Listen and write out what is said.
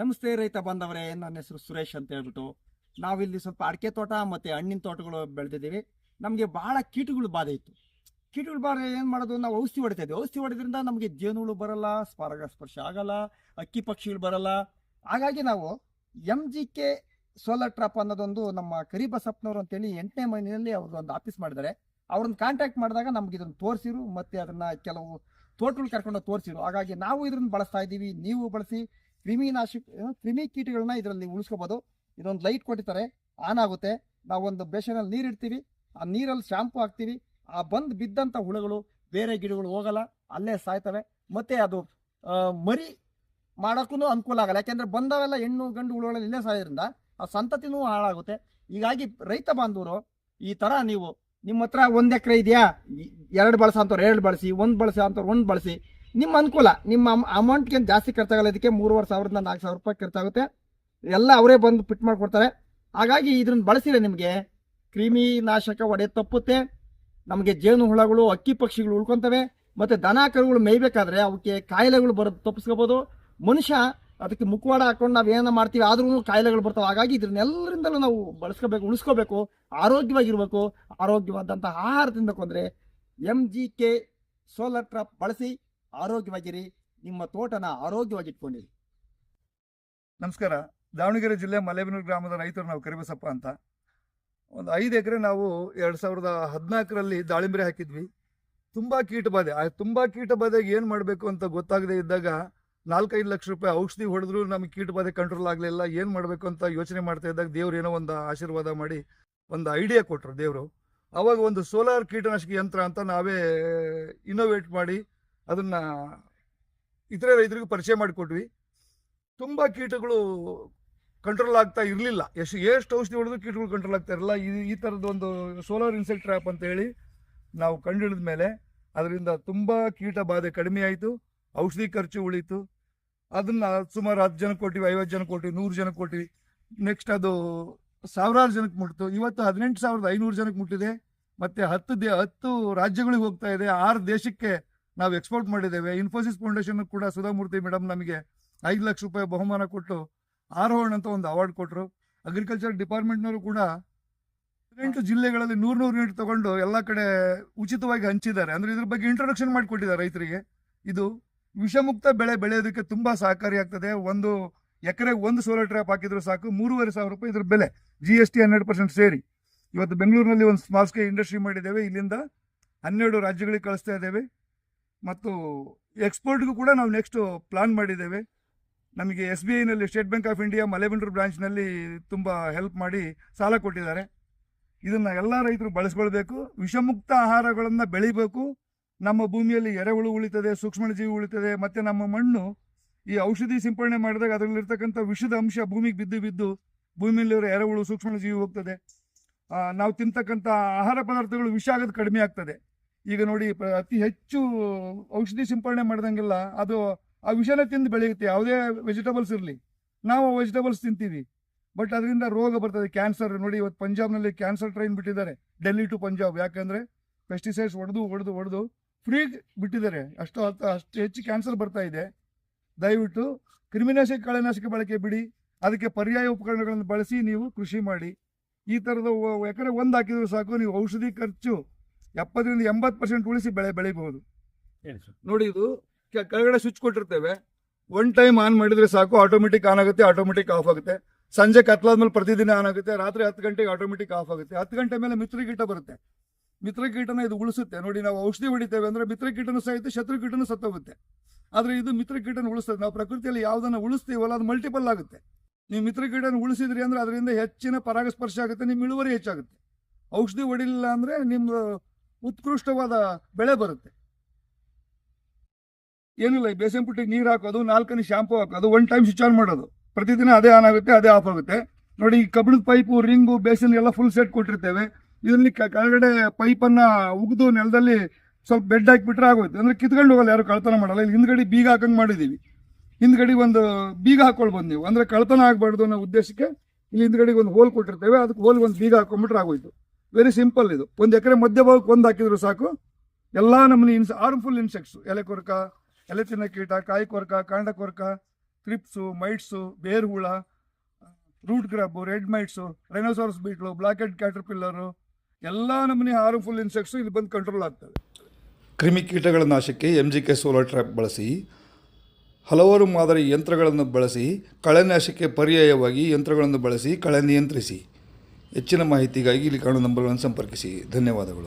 ನಮಸ್ತೆ ರೈತ ಬಂದವರೇ, ನನ್ನ ಹೆಸರು ಸುರೇಶ್ ಅಂತ ಹೇಳ್ಬಿಟ್ಟು ನಾವಿಲ್ಲಿ ಸ್ವಲ್ಪ ಅಡಿಕೆ ತೋಟ ಮತ್ತು ಹಣ್ಣಿನ ತೋಟಗಳು ಬೆಳೆದಿದ್ದೀವಿ. ನಮಗೆ ಭಾಳ ಕೀಟಗಳು ಬಾಧೆ ಇತ್ತು. ಕೀಟಗಳು ಬಾಧೆ ಏನು ಮಾಡೋದು? ನಾವು ಔಷಧಿ ಹೊಡಿತಾ ಔಷಧಿ ಹೊಡೆದ್ರಿಂದ ನಮಗೆ ಜೇನುಗಳು ಬರಲ್ಲ ಸ್ಪರಾಗ ಸ್ಪರ್ಶ ಆಗಲ್ಲ, ಅಕ್ಕಿ ಪಕ್ಷಿಗಳು ಬರಲ್ಲ. ಹಾಗಾಗಿ ನಾವು M G K solar trap ಅನ್ನೋದೊಂದು ನಮ್ಮ ಕರಿಬಸಪ್ಪನವ್ರು ಅಂತೇಳಿ ಎಂಟನೇ ಮನೆಯಲ್ಲಿ ಅವ್ರದ್ದು ಒಂದು ಆಫೀಸ್ ಮಾಡಿದ್ದಾರೆ. ಅವ್ರನ್ನ ಕಾಂಟ್ಯಾಕ್ಟ್ ಮಾಡಿದಾಗ ನಮ್ಗೆ ಇದನ್ನು ತೋರಿಸಿರು, ಮತ್ತು ಅದನ್ನು ಕೆಲವು ತೋಟಗಳು ಕರ್ಕೊಂಡು ತೋರಿಸಿರು. ಹಾಗಾಗಿ ನಾವು ಇದನ್ನು ಬಳಸ್ತಾ ಇದ್ದೀವಿ, ನೀವು ಬಳಸಿ. ಕ್ರಿಮಿನಾಶಕ ಏನು, ಕ್ರಿಮಿ ಕೀಟಗಳನ್ನ ಇದರಲ್ಲಿ ಉಳಿಸ್ಕೋಬೋದು. ಇದೊಂದು ಲೈಟ್ ಕೊಟ್ಟಿರ್ತಾರೆ ಆನ್ ಆಗುತ್ತೆ. ನಾವೊಂದು ಬೇಸನಲ್ಲಿ ನೀರು ಇಡ್ತೀವಿ. ಆ ನೀರಲ್ಲಿ ಶಾಂಪು ಹಾಕ್ತೀವಿ. ಆ ಬಂದು ಬಿದ್ದಂಥ ಹುಳುಗಳು ಬೇರೆ ಗಿಡಗಳು ಹೋಗಲ್ಲ. ಅಲ್ಲೇ ಸಾಯ್ತವೆ. ಮತ್ತೆ ಅದು ಮರಿ ಮಾಡೋಕ್ಕೂ ಅನುಕೂಲ ಆಗಲ್ಲ. ಯಾಕೆಂದರೆ ಬಂದವೆಲ್ಲ ಹೆಣ್ಣು ಗಂಡು ಹುಳುಗಳಲ್ಲಿ ಇಲ್ಲೇ ಸಾಯೋದ್ರಿಂದ ಆ ಸಂತತಿನೂ ಹಾಳಾಗುತ್ತೆ. ಹೀಗಾಗಿ ರೈತ ಬಾಂಧವರು ಈ ಥರ ನೀವು ನಿಮ್ಮ ಹತ್ರ ಒಂದು ಎಕರೆ ಇದೆಯಾ? ಎರಡು ಬಳಸ ಅಂತವ್ರು ಎರಡು ಬಳಸಿ ಒಂದು ಬಳಸ ಅಂತವ್ರು ಒಂದು ಬಳಸಿ. ನಿಮ್ಮ ಅನುಕೂಲ, ನಿಮ್ಮ ಅಮೌಂಟ್ಗೆ ಜಾಸ್ತಿ ಖರ್ಚಾಗಲ್ಲ ಮೂರುವರೆ ಸಾವಿರದಿಂದ ನಾಲ್ಕು ಸಾವಿರ ರೂಪಾಯಿ ಖರ್ಚಾಗುತ್ತೆ. ಎಲ್ಲ ಅವರೇ ಬಂದು ಫಿಟ್ ಮಾಡಿಕೊಡ್ತಾರೆ. ಹಾಗಾಗಿ ಇದನ್ನು ಬಳಸಿದ್ರೆ ನಿಮಗೆ ಕ್ರಿಮಿ ನಾಶಕ ಒಡೆ ತಪ್ಪುತ್ತೆ. ನಮಗೆ ಜೇನು ಹುಳಗಳು, ಅಕ್ಕಿ ಪಕ್ಷಿಗಳು ಉಳ್ಕೊತವೆ. ಮತ್ತು ದನ ಕರುಗಳು ಮೇಯ್ಬೇಕಾದ್ರೆ ಅವಕ್ಕೆ ಕಾಯಿಲೆಗಳು ಬರೋದು ತಪ್ಪಿಸ್ಕೋಬೋದು. ಮನುಷ್ಯ ಅದಕ್ಕೆ ಮುಖವಾಡ ಹಾಕೊಂಡು ನಾವು ಏನೋ ಮಾಡ್ತೀವಿ ಆದ್ರೂ ಕಾಯಿಲೆಗಳು ಬರ್ತವೆ. ಹಾಗಾಗಿ ಇದನ್ನೆಲ್ಲರಿಂದಲೂ ನಾವು ಬಳಸ್ಕೋಬೇಕು, ಉಳಿಸ್ಕೋಬೇಕು. ಆರೋಗ್ಯವಾಗಿರಬೇಕು. ಆರೋಗ್ಯವಾದಂಥ ಆಹಾರ ತಿನ್ನಬೇಕು ಅಂದರೆ M G K solar trap ಬಳಸಿ ಆರೋಗ್ಯವಾಗಿರಿ, ನಿಮ್ಮ ತೋಟನ ಆರೋಗ್ಯವಾಗಿ ಇಟ್ಕೊಂಡಿರಿ ನಮಸ್ಕಾರ. ದಾವಣಗೆರೆ ಜಿಲ್ಲೆ ಮಲೇಬೆನ್ನೂರು ಗ್ರಾಮದ ರೈತರು ನಾವು ಕರಿಬಸಪ್ಪ ಅಂತ. ಒಂದು ಐದು ಎಕರೆ ನಾವು ಎರಡು ಸಾವಿರದ ಹದಿನಾಲ್ಕರಲ್ಲಿ ದಾಳಿಂಬೆ ಹಾಕಿದ್ವಿ. ತುಂಬ ಕೀಟ ಬಾಧೆ ಆ ತುಂಬ ಕೀಟ ಬಾಧೆಗೆ ಏನು ಮಾಡಬೇಕು ಅಂತ ಗೊತ್ತಾಗದೆ ಇದ್ದಾಗ ನಾಲ್ಕೈದು ಲಕ್ಷ ರೂಪಾಯಿ ಔಷಧಿ ಹೊಡೆದ್ರು ನಮಗೆ ಕೀಟ ಬಾಧೆ ಕಂಟ್ರೋಲ್ ಆಗಲಿಲ್ಲ. ಏನು ಮಾಡಬೇಕು ಅಂತ ಯೋಚನೆ ಮಾಡ್ತಾ ಇದ್ದಾಗ ದೇವ್ರು ಏನೋ ಒಂದು ಆಶೀರ್ವಾದ ಮಾಡಿ ಒಂದು ಐಡಿಯಾ ಕೊಟ್ಟರು ದೇವರು. ಅವಾಗ ಒಂದು ಸೋಲಾರ್ ಕೀಟನಾಶಕ ಯಂತ್ರ ಅಂತ ನಾವೇ ಇನೋವೇಟ್ ಮಾಡಿ ಅದನ್ನು ಇತರೆ ರೈತರಿಗೂ ಪರಿಚಯ ಮಾಡಿಕೊಟ್ವಿ. ತುಂಬ ಕೀಟಗಳು ಕಂಟ್ರೋಲ್ ಆಗ್ತಾ ಇರಲಿಲ್ಲ. ಎಷ್ಟು ಎಷ್ಟು ಔಷಧಿ ಹೊಡೆದು ಕೀಟಗಳು ಕಂಟ್ರೋಲ್ ಆಗ್ತಾ ಇರಲಿಲ್ಲ ಈ ಈ ಥರದ ಒಂದು ಸೋಲಾರ್ ಇನ್ಸೆಕ್ಟ್ ಟ್ರ್ಯಾಪ್ ಅಂತ ಹೇಳಿ ನಾವು ಕಂಡುಹಿಡಿದ ಮೇಲೆ ಅದರಿಂದ ತುಂಬ ಕೀಟ ಬಾಧೆ ಕಡಿಮೆ ಆಯಿತು. ಔಷಧಿ ಖರ್ಚು ಉಳಿತು. ಅದನ್ನು ಸುಮಾರು ಹತ್ತು ಜನ ಕೊಟ್ಟಿವಿ ಐವತ್ತು ಜನ ಕೊಟ್ಟಿವಿ ನೂರು ಜನ ಕೊಟ್ಟಿವಿ ನೆಕ್ಸ್ಟ್ ಅದು ಸಾವಿರಾರು ಜನಕ್ಕೆ ಮುಟ್ಟಿತು ಇವತ್ತು ಹದಿನೆಂಟು ಸಾವಿರದ ಐನೂರು ಜನಕ್ಕೆ ಮುಟ್ಟಿದೆ. ಮತ್ತು ಹತ್ತು ದೇ, ಹತ್ತು ರಾಜ್ಯಗಳಿಗೆ ಹೋಗ್ತಾ ಇದೆ. ಆರು ದೇಶಕ್ಕೆ ನಾವು ಎಕ್ಸ್ಪೋರ್ಟ್ ಮಾಡಿದ್ದೇವೆ. ಇನ್ಫೋಸಿಸ್ ಫೌಂಡೇಶನ್ ಕೂಡ ಸುಧಾಮೂರ್ತಿ ಮೇಡಮ್ ನಮಗೆ ಐದು ಲಕ್ಷ ರೂಪಾಯಿ ಬಹುಮಾನ ಕೊಟ್ಟು ಆರೋಹಣ ಅಂತ ಒಂದು ಅವಾರ್ಡ್ ಕೊಟ್ಟರು ಅಗ್ರಿಕಲ್ಚರ್ ಡಿಪಾರ್ಟ್ಮೆಂಟ್ನವರು ಕೂಡ ಹದಿನೆಂಟು ಜಿಲ್ಲೆಗಳಲ್ಲಿ ನೂರು ನೂರು ಯೂನಿಟ್ ತಗೊಂಡು ಎಲ್ಲ ಕಡೆ ಉಚಿತವಾಗಿ ಹಂಚಿದ್ದಾರೆ. ಅಂದ್ರೆ ಇದ್ರ ಬಗ್ಗೆ ಇಂಟ್ರೊಡಕ್ಷನ್ ಮಾಡಿಕೊಟ್ಟಿದ್ದಾರೆ ರೈತರಿಗೆ. ಇದು ವಿಷಮುಕ್ತ ಬೆಳೆ ಬೆಳೆಯೋದಕ್ಕೆ ತುಂಬಾ ಸಹಕಾರಿಯಾಗ್ತದೆ ಒಂದು ಎಕರೆಗೆ ಒಂದು ಸೋಲಾರ್ ಟ್ರ್ಯಾಪ್ ಹಾಕಿದ್ರು ಸಾಕು. ಮೂರುವರೆ ಸಾವಿರ ರೂಪಾಯಿ ಇದ್ರ ಬೆಲೆ. ಜಿ ಎಸ್ ಟಿ ಹನ್ನೆರಡು ಪರ್ಸೆಂಟ್ ಸೇರಿ. ಇವತ್ತು ಬೆಂಗಳೂರಿನಲ್ಲಿ ಒಂದು ಸ್ಮಾಲ್ ಸ್ಕೇಲ್ ಇಂಡಸ್ಟ್ರಿ ಮಾಡಿದ್ದೇವೆ. ಇಲ್ಲಿಂದ ಹನ್ನೆರಡು ರಾಜ್ಯಗಳಿಗೆ ಕಳಿಸ್ತಾ ಇದ್ದೇವೆ. ಮತ್ತು ಎಕ್ಸ್ಪೋರ್ಟ್ಗೂ ಕೂಡ ನಾವು ನೆಕ್ಸ್ಟ್ ಪ್ಲಾನ್ ಮಾಡಿದ್ದೇವೆ. ನಮಗೆ S B ಐನಲ್ಲಿ State Bank of India Malebennur ಬ್ರಾಂಚ್ನಲ್ಲಿ ತುಂಬ ಹೆಲ್ಪ್ ಮಾಡಿ ಸಾಲ ಕೊಟ್ಟಿದ್ದಾರೆ. ಇದನ್ನು ಎಲ್ಲ ರೈತರು ಬಳಸ್ಕೊಳ್ಬೇಕು. ವಿಷಮುಕ್ತ ಆಹಾರಗಳನ್ನು ಬೆಳಿಬೇಕು. ನಮ್ಮ ಭೂಮಿಯಲ್ಲಿ ಎರೆಹುಳು ಉಳಿತದೆ, ಸೂಕ್ಷ್ಮಜೀವಿ ಉಳಿತದೆ, ಮತ್ತು ನಮ್ಮ ಮಣ್ಣು ಈ ಔಷಧಿ ಸಿಂಪಡಣೆ ಮಾಡಿದಾಗ ಅದರಲ್ಲಿರ್ತಕ್ಕಂಥ ವಿಷದ ಅಂಶ ಭೂಮಿಗೆ ಬಿದ್ದು ಬಿದ್ದು ಭೂಮಿಯಲ್ಲಿರೋ ಎರೆಹುಳು, ಸೂಕ್ಷ್ಮಜೀವಿ ಹೋಗ್ತದೆ. ನಾವು ತಿಂತಕ್ಕಂಥ ಆಹಾರ ಪದಾರ್ಥಗಳು ವಿಷ ಆಗೋದು ಕಡಿಮೆ ಆಗ್ತದೆ. ಈಗ ನೋಡಿ ಅತಿ ಹೆಚ್ಚು ಔಷಧಿ ಸಿಂಪಡಣೆ ಮಾಡ್ದಂಗೆಲ್ಲ ಅದು ಆ ವಿಷನ ತಿಂದು ಬೆಳೆಯುತ್ತೆ. ಯಾವುದೇ ವೆಜಿಟೇಬಲ್ಸ್ ಇರಲಿ. ನಾವು ವೆಜಿಟೇಬಲ್ಸ್ ತಿಂತೀವಿ. ಬಟ್ ಅದರಿಂದ ರೋಗ ಬರ್ತದೆ. ಕ್ಯಾನ್ಸರ್ ನೋಡಿ ಇವತ್ತು ಪಂಜಾಬ್ನಲ್ಲಿ ಕ್ಯಾನ್ಸರ್ ಟ್ರೈನ್ ಬಿಟ್ಟಿದ್ದಾರೆ. ಡೆಲ್ಲಿ ಟು ಪಂಜಾಬ್ ಯಾಕಂದರೆ ಪೆಸ್ಟಿಸೈಡ್ಸ್ ಹೊಡೆದು ಹೊಡೆದು ಹೊಡೆದು ಫ್ರೀ ಬಿಟ್ಟಿದ್ದಾರೆ. ಅಷ್ಟು ಅಷ್ಟು ಹೆಚ್ಚು ಕ್ಯಾನ್ಸರ್ ಬರ್ತಾ ಇದೆ. ದಯವಿಟ್ಟು ಕ್ರಿಮಿನಾಶಕ ಕಳೆನಾಶಕ ಬಳಕೆ ಬಿಡಿ. ಅದಕ್ಕೆ ಪರ್ಯಾಯ ಉಪಕರಣಗಳನ್ನು ಬಳಸಿ ನೀವು ಕೃಷಿ ಮಾಡಿ. ಈ ಥರದ ಯಾಕಂದರೆ ಒಂದು ಹಾಕಿದ್ರು ಸಾಕು. ನೀವು ಔಷಧಿ ಖರ್ಚು ಎಪ್ಪತ್ತರಿಂದ ಎಂಬತ್ತು ಪರ್ಸೆಂಟ್ ಉಳಿಸಿ ಬೆಳೆ ಬೆಳಿಬಹುದು. ನೋಡಿ ಇದು ಕೆಳಗಡೆ ಸ್ವಿಚ್ ಕೊಟ್ಟಿರ್ತೇವೆ. ಒನ್ ಟೈಮ್ ಆನ್ ಮಾಡಿದ್ರೆ ಸಾಕು ಆಟೋಮೆಟಿಕ್ ಆನ್ ಆಗುತ್ತೆ ಆಟೋಮೆಟಿಕ್ ಆಫ್ ಆಗುತ್ತೆ. ಸಂಜೆ ಕತ್ಲಾದ್ಮೇಲೆ ಪ್ರತಿದಿನ ಆನ್ ಆಗುತ್ತೆ ರಾತ್ರಿ ಹತ್ತು ಗಂಟೆಗೆ ಆಟೋಮೆಟಿಕ್ ಆಫ್ ಆಗುತ್ತೆ. ಹತ್ತು ಗಂಟೆ ಮೇಲೆ ಮಿತ್ರಕೀಟ ಬರುತ್ತೆ. ಮಿತ್ರಕೀಟನ ಇದು ಉಳಿಸುತ್ತೆ. ನೋಡಿ ನಾವು ಔಷಧಿ ಹೊಡಿತೇವೆ ಅಂದ್ರೆ ಮಿತ್ರಕೀಟನೂ ಸಹಿತ ಶತ್ರುಕೀಟನೂ ಸತ್ತೋಗುತ್ತೆ. ಆದ್ರೆ ಇದು ಮಿತ್ರಕೀಟನ ಉಳಿಸ್ತದೆ. ನಾವು ಪ್ರಕೃತಿಯಲ್ಲಿ ಯಾವುದನ್ನ ಉಳಿಸ್ತೀವಲ್ಲ ಅದು ಮಲ್ಟಿಪಲ್ ಆಗುತ್ತೆ. ನೀವು ಮಿತ್ರಕೀಟನ ಉಳಿಸಿದ್ರಿ ಅಂದ್ರೆ ಅದರಿಂದ ಹೆಚ್ಚಿನ ಪರಾಗಸ್ಪರ್ಶ ಆಗುತ್ತೆ ನಿಮ್ಮ ಇಳುವರಿ ಹೆಚ್ಚಾಗುತ್ತೆ. ಔಷಧಿ ಹೊಡಿಲಿಲ್ಲ ಅಂದ್ರೆ ನಿಮ್ದು ಉತ್ಕೃಷ್ಟವಾದ ಬೆಳೆ ಬರುತ್ತೆ. ಏನಿಲ್ಲ, ಈ ಬೇಸನ್ ಪುಟ್ಟಿಗೆ ನೀರು ಹಾಕೋದು, ನಾಲ್ಕನೇ ಶಾಂಪು ಹಾಕೋದು ಒನ್ ಟೈಮ್ ಸ್ವಿಚ್ ಆನ್ ಮಾಡೋದು. ಪ್ರತಿದಿನ ಅದೇ ಆನ್ ಆಗುತ್ತೆ, ಅದೇ ಆಫ್ ಆಗುತ್ತೆ. ನೋಡಿ, ಈ ಕಬ್ಬಿಣದ ಪೈಪು ರಿಂಗು, ಬೇಸಿನ್ ಎಲ್ಲ ಫುಲ್ ಸೆಟ್ ಕೊಟ್ಟಿರ್ತೇವೆ. ಇದರಲ್ಲಿ ಕೆಳಗಡೆ ಪೈಪನ್ನು ಉಗಿದು ನೆಲದಲ್ಲಿ ಸ್ವಲ್ಪ ಬೆಡ್ ಹಾಕಿಬಿಟ್ರೆ ಆಗೋಯ್ತು. ಅಂದರೆ ಕಿತ್ಕೊಂಡು ಹೋಗಲ್ಲ, ಯಾರು ಕಳ್ತನ ಮಾಡಲ್ಲ. ಇಲ್ಲಿ ಹಿಂದ್ಗಡೆ ಬೀಗ ಹಾಕಂಗೆ ಮಾಡಿದ್ದೀವಿ ಹಿಂದ್ಗಡೆ ಒಂದು ಬೀಗ ಹಾಕೊಳ್ಬೋದು ನೀವು. ಅಂದರೆ ಕಳ್ತನ ಆಗಬಾರ್ದು ಅನ್ನೋ ಉದ್ದೇಶಕ್ಕೆ ಇಲ್ಲಿ ಹಿಂದ್ಗಡೆಗೆ ಒಂದು ಹೋಲ್ ಕೊಟ್ಟಿರ್ತೇವೆ. ಅದಕ್ಕೆ ಹೋಲ್ ಒಂದು ಬೀಗ ಹಾಕೊಂಡ್ಬಿಟ್ರೆ ಆಗೋಯ್ತು. ವೆರಿ ಸಿಂಪಲ್ ಇದು. ಒಂದು ಎಕರೆ ಮಧ್ಯಭಾಗಕ್ಕೆ ಒಂದು ಹಾಕಿದ್ರು ಸಾಕು. ಎಲ್ಲ ನಮ್ಮಲ್ಲಿ ಇನ್ಸ್ ಹಾರ್ಮ್ಫುಲ್ ಇನ್ಸೆಕ್ಟ್ಸ್ ಎಲೆ ಕೊರಕ, ಎಲೆ ತಿನ್ನ ಕೀಟ, ಕಾಯಿ ಕೊರಕ, ಕಾಂಡ ಕೊರಕ ಕ್ರಿಪ್ಸು ಮೈಟ್ಸು ಬೇರ್ ಹುಳ root grub red mites rhinoceros beetle black head caterpillar ಎಲ್ಲ ನಮ್ಮನೆ ಹಾರ್ಮ್ಫುಲ್ ಇನ್ಸೆಕ್ಟ್ಸು ಇಲ್ಲಿ ಬಂದು ಕಂಟ್ರೋಲ್ ಆಗ್ತವೆ. ಕ್ರಿಮಿಕೀಟಗಳ ನಾಶಕ್ಕೆ M G K solar trap ಬಳಸಿ, ಹಲವಾರು ಮಾದರಿ ಯಂತ್ರಗಳನ್ನು ಬಳಸಿ ಕಳೆನಾಶಕ್ಕೆ ಪರ್ಯಾಯವಾಗಿ ಯಂತ್ರಗಳನ್ನು ಬಳಸಿ, ಕಳೆ ನಿಯಂತ್ರಿಸಿ. ಹೆಚ್ಚಿನ ಮಾಹಿತಿಗಾಗಿ ಇಲ್ಲಿ ಕಾಣುವ ನಂಬರ್ಗಳನ್ನು ಸಂಪರ್ಕಿಸಿ. ಧನ್ಯವಾದಗಳು.